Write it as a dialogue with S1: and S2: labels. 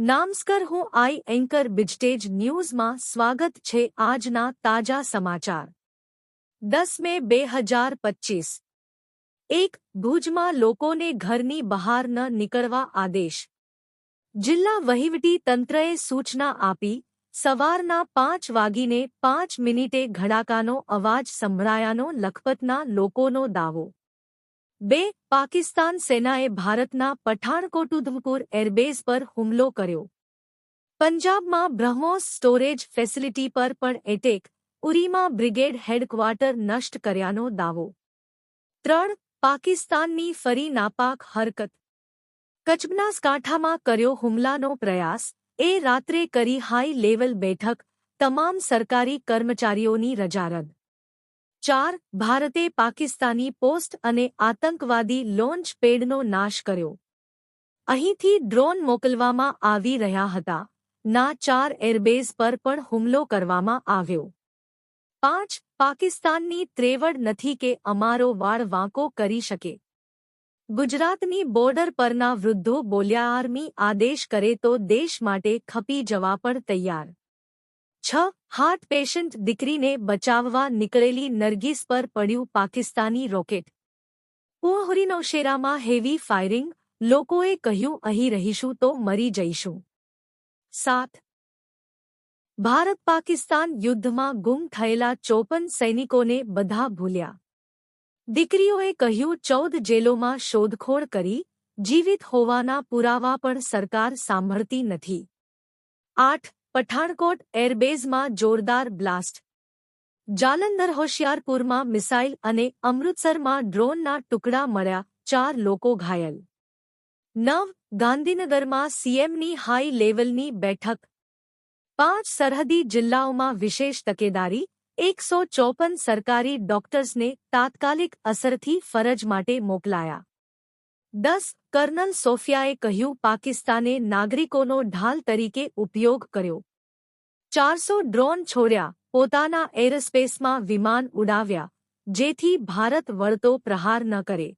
S1: નામસ્કર હું આઈ એન્કર બિજટેજ ન્યૂઝમાં સ્વાગત છે આજના તાજા સમાચાર. દસ મે બે હજાર પચ્ચીસ એક, ભુજમાં લોકોને ઘરની બહાર ન નીકળવા આદેશ. જિલ્લા વહીવટી તંત્રએ સૂચના આપી, સવારના પાંચ વાગીને પાંચ મિનિટે ઘડાકાનો અવાજ સંભળાયાનો લખપતના લોકોનો દાવો. બે, પાકિસ્તાન સેનાએ ભારતના પઠાણકોટ ઉધમપુર એરબેઝ પર હુમલો કર્યો. પંજાબમાં બ્રહ્મોસ સ્ટોરેજ ફેસિલિટી પર પણ એટેક, ઉરીમાં બ્રિગેડ હેડક્વાર્ટર નષ્ટ કર્યાનો દાવો. ત્રણ, પાકિસ્તાનની ફરી નાપાક હરકત. કચ્છબનાસકાંઠામાં કર્યો હુમલાનો પ્રયાસ, એ રાત્રે કરી હાઈ લેવલ બેઠક, તમામ સરકારી કર્મચારીઓની રજા રદ ચાર, ભારતે પાકિસ્તાની પોસ્ટ અને આતંકવાદી લોન્ચ પેડનો નાશ કર્યો. અહીંથી ડ્રોન મોકલવામાં આવી રહ્યા હતા. ના ચાર એરબેઝ પર પણ હુમલો કરવામાં આવ્યો. પાંચ, પાકિસ્તાનની ત્રેવડ નથી કે અમારો વાળ વાંકો કરી શકે. ગુજરાતની બોર્ડર પરના વૃદ્ધો બોલ્યા, આર્મી આદેશ કરે તો દેશ માટે ખપી જવા પણ તૈયાર. છ હાર્ટ પેશન્ટ દીકરીને બચાવવા નીકળેલી નરગીસ પર પડ્યું પાકિસ્તાની રોકેટ. પુંહરીનો શેરામાં હેવી ફાયરિંગ, લોકોએ કહ્યું, અહીં રહીશું તો મરી જઈશું. સાત. ભારત પાકિસ્તાન યુદ્ધમાં ગુમ થયેલા ચોપન સૈનિકોને બધા ભૂલ્યા. દીકરીઓએ કહ્યું, ચૌદ જેલોમાં શોધખોળ કરી, જીવિત હોવાના પુરાવા પણ સરકાર સાંભળતી નથી. આઠ. પઠાણકોટ એરબેઝમાં જોરદાર બ્લાસ્ટ. જાલંધર હોશિયારપુરમાં મિસાઇલ અને અમૃતસરમાં ડ્રોનના ટુકડા મળ્યા, ચાર લોકો ઘાયલ. નવ, ગાંધીનગરમાં સીએમની હાઈ લેવલની બેઠક. પાંચ, સરહદી જિલ્લાઓમાં વિશેષ તકેદારી. એકસો ચોપન સરકારી ડોક્ટર્સને તાત્કાલિક અસરથી ફરજ માટે મોકલાયા. દસ, કર્નલ સોફિયાએ કહ્યું, પાકિસ્તાને નાગરિકોનો ઢાલ તરીકે ઉપયોગ કર્યો. ચારસો ડ્રોન છોડ્યા, પોતાના એરસ્પેસમાં વિમાન ઉડાવ્યા, જેથી ભારત વળતો પ્રહાર ન કરે.